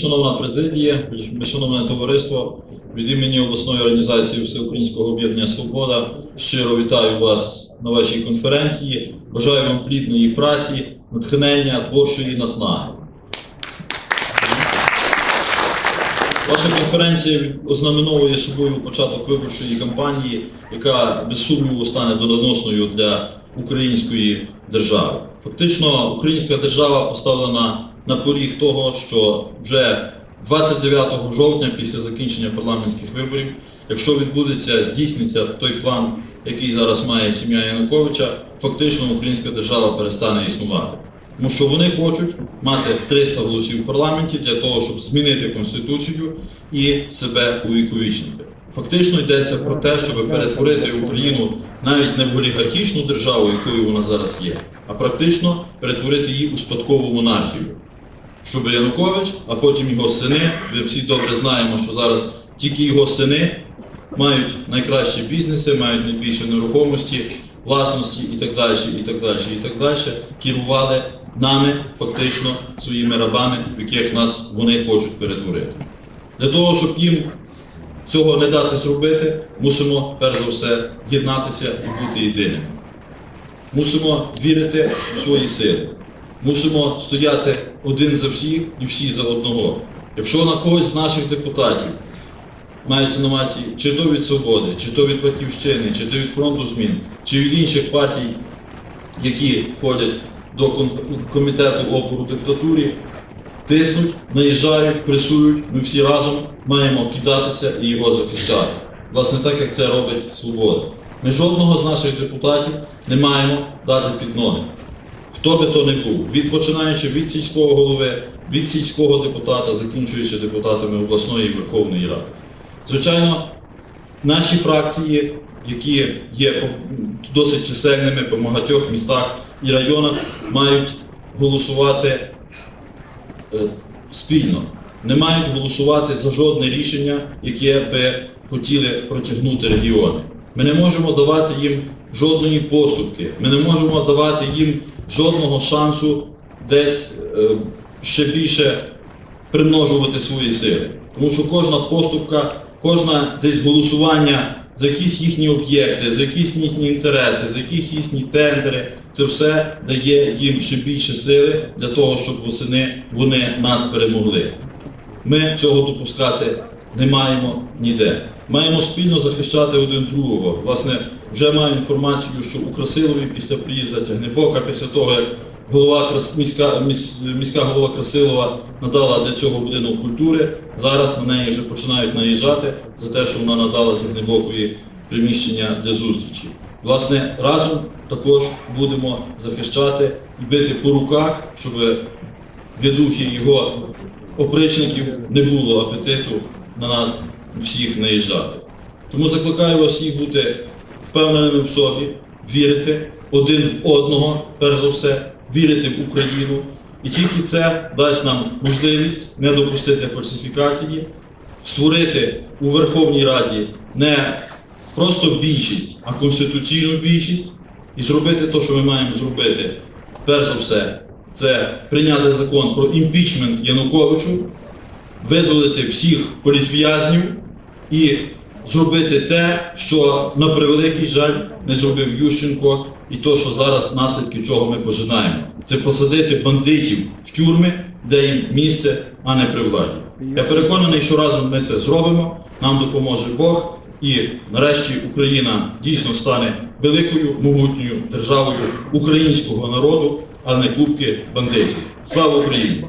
Шановна президія, шановне товариство, від імені обласної організації Всеукраїнського об'єднання Свобода щиро вітаю вас на вашій конференції. Бажаю вам плідної праці, натхнення, творчої наснаги. Ваша конференція ознаменовує собою початок виборчої кампанії, яка без сумніву стане доданосною для української держави. Фактично, українська держава поставлена на поріг того, що вже 29 жовтня, після закінчення парламентських виборів, якщо відбудеться, здійсниться той план, який зараз має сім'я Януковича, фактично українська держава перестане існувати. Тому що вони хочуть мати 300 голосів в парламенті для того, щоб змінити конституцію і себе увіковічнити. Фактично йдеться про те, щоб перетворити Україну навіть не в олігархічну державу, якою вона зараз є, а практично перетворити її у спадкову монархію. Щоб Янукович, а потім його сини, ви всі добре знаємо, що зараз тільки його сини мають найкращі бізнеси, мають найбільше нерухомості, власності і так далі, і так далі, і так далі, керували нами фактично своїми рабами, в яких нас вони хочуть перетворити. Для того, щоб їм цього не дати зробити, мусимо перш за все єднатися і бути єдиними. Мусимо вірити у свої сили. Мусимо стояти один за всіх і всі за одного. Якщо на когось з наших депутатів мається на увазі чи то від свободи, чи то від батьківщини, чи то від фронту змін, чи від інших партій, які входять до комітету опору диктатурі, тиснуть, наїжджають, пресують, ми всі разом маємо кидатися і його захищати. Власне, так як це робить свобода. Ми жодного з наших депутатів не маємо дати під ноги. Хто би то не був, від починаючи від сільського голови, від сільського депутата, закінчуючи депутатами обласної і Верховної Ради. Звичайно, наші фракції, які є досить чисельними по багатьох містах і районах, мають голосувати е, спільно. Не мають голосувати за жодне рішення, яке би хотіли протягнути регіони. Ми не можемо давати їм жодної поступки, ми не можемо давати їм жодного шансу десь е, ще більше примножувати свої сили. Тому що кожна поступка, кожна десь голосування за якісь їхні об'єкти, за якісь їхні інтереси, за якісь їхні тендери, це все дає їм ще більше сили для того, щоб восени вони нас перемогли. Ми цього допускати не маємо ніде. Маємо спільно захищати один другого. Власне, вже маю інформацію, що у Красилові після приїзду Тягнебока, після того, як голова міська, міська голова Красилова надала для цього будинок культури, зараз на неї вже починають наїжджати за те, що вона надала Тягнебокові приміщення для зустрічі. Власне, разом також будемо захищати і бити по руках, щоб в духі його опричників не було апетиту на нас всіх наїжджати. Тому закликаю вас всіх бути впевненими в собі, вірити один в одного, перш за все, вірити в Україну. І тільки це дасть нам можливість не допустити фальсифікації, створити у Верховній Раді не просто більшість, а конституційну більшість і зробити те, що ми маємо зробити. Перш за все, це прийняти закон про імпічмент Януковичу, визволити всіх політв'язнів і зробити те, що на превеликий жаль не зробив Ющенко, і то, що зараз наслідки чого ми пожинаємо. Це посадити бандитів в тюрми, де їм місце, а не при владі. Я переконаний, що разом ми це зробимо. Нам допоможе Бог, і нарешті Україна дійсно стане великою могутньою державою українського народу, а не кубки бандитів. Слава Україні!